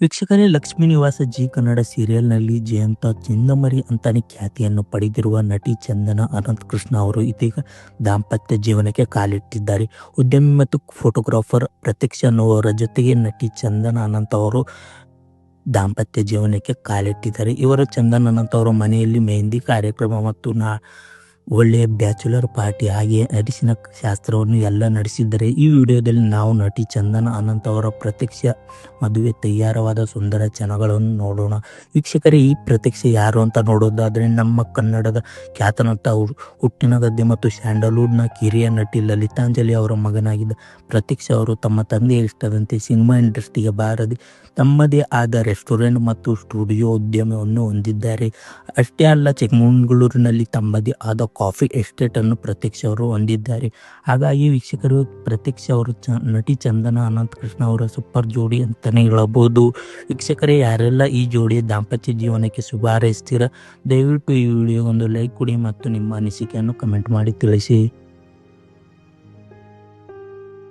ವೀಕ್ಷಕರೇ, ಲಕ್ಷ್ಮೀ ನಿವಾಸ ಜಿ ಕನ್ನಡ ಸೀರಿಯಲ್ನಲ್ಲಿ ಜಯಂತ ಚಿಂದಮರಿ ಅಂತಾನೆ ಖ್ಯಾತಿಯನ್ನು ಪಡೆದಿರುವ ನಟಿ ಚಂದನ ಅನಂತ್ ಕೃಷ್ಣ ಅವರು ಇದೀಗ ದಾಂಪತ್ಯ ಜೀವನಕ್ಕೆ ಕಾಲಿಟ್ಟಿದ್ದಾರೆ. ಉದ್ಯಮಿ ಮತ್ತು ಫೋಟೋಗ್ರಾಫರ್ ಪ್ರತೀಕ್ಷ ಅನ್ನುವರ ಜೊತೆಗೆ ನಟಿ ಚಂದನ ಅನಂತ್ ಅವರು ದಾಂಪತ್ಯ ಜೀವನಕ್ಕೆ ಕಾಲಿಟ್ಟಿದ್ದಾರೆ. ಇವರು ಚಂದನ್ ಅನಂತ್ ಅವರ ಮನೆಯಲ್ಲಿ ಮೆಹಂದಿ ಕಾರ್ಯಕ್ರಮ ಮತ್ತು ನಾ ಒಳ್ಳೆಯ ಬ್ಯಾಚುಲರ್ ಪಾರ್ಟಿ ಹಾಗೆ ಅರಿಶಿನ ಶಾಸ್ತ್ರವನ್ನು ಎಲ್ಲ ನಡೆಸಿದ್ದಾರೆ ಈ ವಿಡಿಯೋದಲ್ಲಿ ನಾವು ನಟಿ ಚಂದನ ಅನಂತ್ ಅವರ ಪ್ರತ್ಯಕ್ಷ ಮದುವೆ ತಯಾರವಾದ ಸುಂದರ ಕ್ಷಣಗಳನ್ನು ನೋಡೋಣ. ವೀಕ್ಷಕರೇ, ಈ ಪ್ರತ್ಯಕ್ಷ ಯಾರು ಅಂತ ನೋಡೋದಾದರೆ ನಮ್ಮ ಕನ್ನಡದ ಖ್ಯಾತನಂತ ಹುಟ್ಟಿನ ಗದ್ದೆ ಮತ್ತು ಸ್ಯಾಂಡಲ್ವುಡ್ನ ಕಿರಿಯ ನಟಿ ಲಲಿತಾಂಜಲಿ ಅವರ ಮಗನಾಗಿದ್ದ ಪ್ರತೀಕ್ಷ ಅವರು ತಮ್ಮ ತಂದೆಯ ಇಷ್ಟದಂತೆ ಸಿನಿಮಾ ಇಂಡಸ್ಟ್ರಿಗೆ ಬಾರದೆ ತಮ್ಮದೇ ಆದ ರೆಸ್ಟೋರೆಂಟ್ ಮತ್ತು ಸ್ಟುಡಿಯೋ ಉದ್ಯಮವನ್ನು ಹೊಂದಿದ್ದಾರೆ. ಅಷ್ಟೇ ಅಲ್ಲ, ಚಿಕ್ಕಮಗಳೂರಿನಲ್ಲಿ ತಮ್ಮದೇ ಆದ ಕಾಫಿ ಎಸ್ಟೇಟ್ ಅನ್ನು ಅವರು ಹೊಂದಿದ್ದಾರೆ. ಹಾಗಾಗಿ ವೀಕ್ಷಕರು, ಪ್ರತ್ಯಕ್ಷ ಅವರು ಚ, ನಟಿ ಚಂದನ ಅನಂತ ಕೃಷ್ಣ ಅವರ ಸೂಪರ್ ಜೋಡಿ ಅಂತಲೇ ಹೇಳಬಹುದು. ವೀಕ್ಷಕರೇ, ಯಾರೆಲ್ಲ ಈ ಜೋಡಿಯ ದಾಂಪತ್ಯ ಜೀವನಕ್ಕೆ ಶುಭ ಹಾರೈಸ್ತೀರ? ದಯವಿಟ್ಟು ಈ ವಿಡಿಯೋಗೊಂದು ಲೈಕ್ ಕೊಡಿ ಮತ್ತು ನಿಮ್ಮ ಅನಿಸಿಕೆಯನ್ನು ಕಮೆಂಟ್ ಮಾಡಿ ತಿಳಿಸಿ.